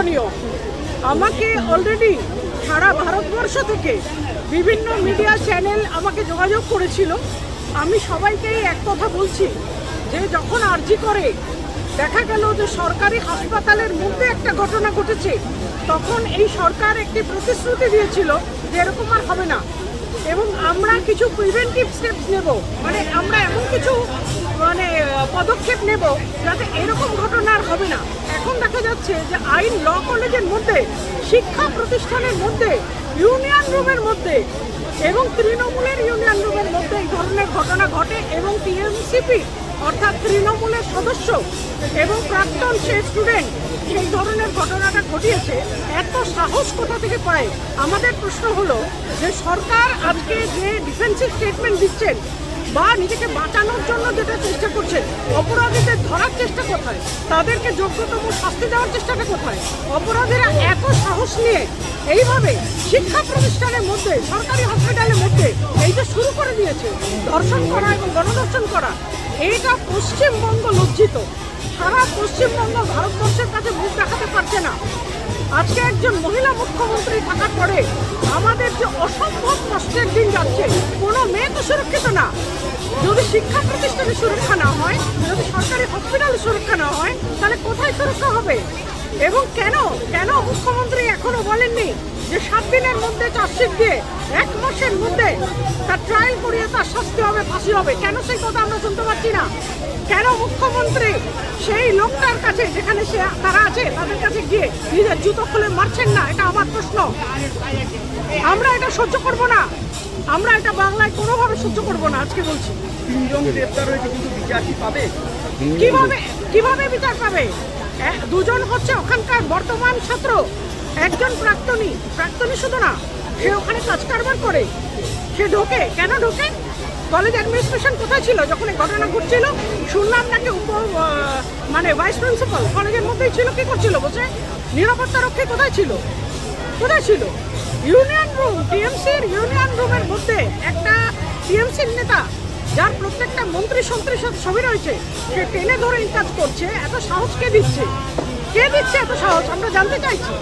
নিন্দনীয় আমাকে অলরেডি সারা ভারতবর্ষ থেকে বিভিন্ন মিডিয়া চ্যানেল আমাকে যোগাযোগ করেছিল। আমি সবাইকেই এক কথা বলছি, যে যখন আর্জি করে দেখা গেল যে সরকারি হাসপাতালের মধ্যে একটা ঘটনা ঘটেছে, তখন এই সরকার একটি প্রতিশ্রুতি দিয়েছিল যে এরকম আর হবে না। এবং আমরা কিছু প্রিভেন্টিভ স্টেপস নেব। মানে আমরা কিছু মানে পদক্ষেপ নেব যাতে এরকম ঘটনা আর হবে না। এখন দেখা যাচ্ছে যে আইন ল কলেজের মধ্যে, শিক্ষা প্রতিষ্ঠানের মধ্যে, ইউনিয়ন রুমের মধ্যে এবং তৃণমূলের ইউনিয়ন রুমের মধ্যে এই ধরনের ঘটনা ঘটে এবং টিএমসিপি, অর্থাৎ তৃণমূলের সদস্য এবং প্রাক্তন সে স্টুডেন্ট সেই ধরনের ঘটনাটা ঘটিয়েছে, এত সাহস কোথা থেকে পায়? আমাদের প্রশ্ন হলো যে সরকার আজকে যে ডিফেন্সিভ স্টেটমেন্ট দিচ্ছেন বা নিজেকে বাঁচানোর জন্য যেটা চেষ্টা করছেন অপরাধীদের ধরার চেষ্টা কোথায়? তাদেরকে যোগ্যতম শাস্তি দেওয়ার চেষ্টাটা কোথায়? অপরাধীরা এত সাহস নিয়ে এইভাবে শিক্ষা প্রতিষ্ঠানের মধ্যে, সরকারি হসপিটালের মধ্যে এই যে শুরু করে দিয়েছে, দর্শন করা এবং গণদর্শন করা, এইটা পশ্চিমবঙ্গ লজ্জিত। সারা পশ্চিমবঙ্গ ভারতবর্ষের কাছে মুখ দেখাতে পারছে না। আজকে একজন মহিলা মুখ্যমন্ত্রী থাকার পরে আমাদের যে অসম্ভব কষ্টের দিন যাচ্ছে কোনো মেয়ে তো সুরক্ষিত না। যদি শিক্ষা প্রতিষ্ঠানে সুরক্ষা না হয়, যদি সরকারি হসপিটালে সুরক্ষা না হয়, তাহলে কোথায় সুরক্ষা হবে? এবং কেন কেন মুখ্যমন্ত্রী এখনও বলেননি যে সাত দিনের মধ্যে চার্জশিট দিয়ে এক মাসের মধ্যে তার ট্রায়াল করিয়ে তার শাস্তি হবে, ফাঁসি হবে? কেন সেই কথা আমরা শুনতে পাচ্ছি না? কেন মুখ্যমন্ত্রী সেই লোকটার কাছে যেখানে সে, তারা আছে, তাদের কাছে গিয়ে নিজের জুতো খুলে মারছেন না? এটা আমার প্রশ্ন। আমরা এটা সহ্য করব না। আমরা এটা বাংলায় কোনোভাবে সহ্য করব না আজকে বলছি। তিনজন গ্রেপ্তার হয়েছে কিন্তু বিচার কি পাবে? কীভাবে কীভাবে বিচার পাবে? দুজন হচ্ছে ওখানকার বর্তমান ছাত্র একজন প্রাক্তনী। প্রাক্তনী শুধু না সে ওখানে কাজ কারবার করে। সে ঢোকে। কেন ঢোকে? কলেজ অ্যাডমিনিস্ট্রেশন কোথায় ছিল? যখন এই ঘটনা ঘটছিল শুনলাম নাকি উপ মানে ভাইস প্রিন্সিপাল কলেজের মধ্যেই ছিল কি করছিল বলছে? নিরাপত্তা রক্ষী কোথায় ছিল? কোথায় ছিল? ইউনিয়ন রুম, টিএমসির ইউনিয়ন রুমের মধ্যে একটা টিএমসির নেতা, যার প্রত্যেকটা মন্ত্রী সন্ত্রীর সাথে রয়েছে, সে টেনে ধরে এই করছে, এত সাহস কে দিচ্ছে? কে দিচ্ছে এত সাহস? আমরা জানতে চাইছি।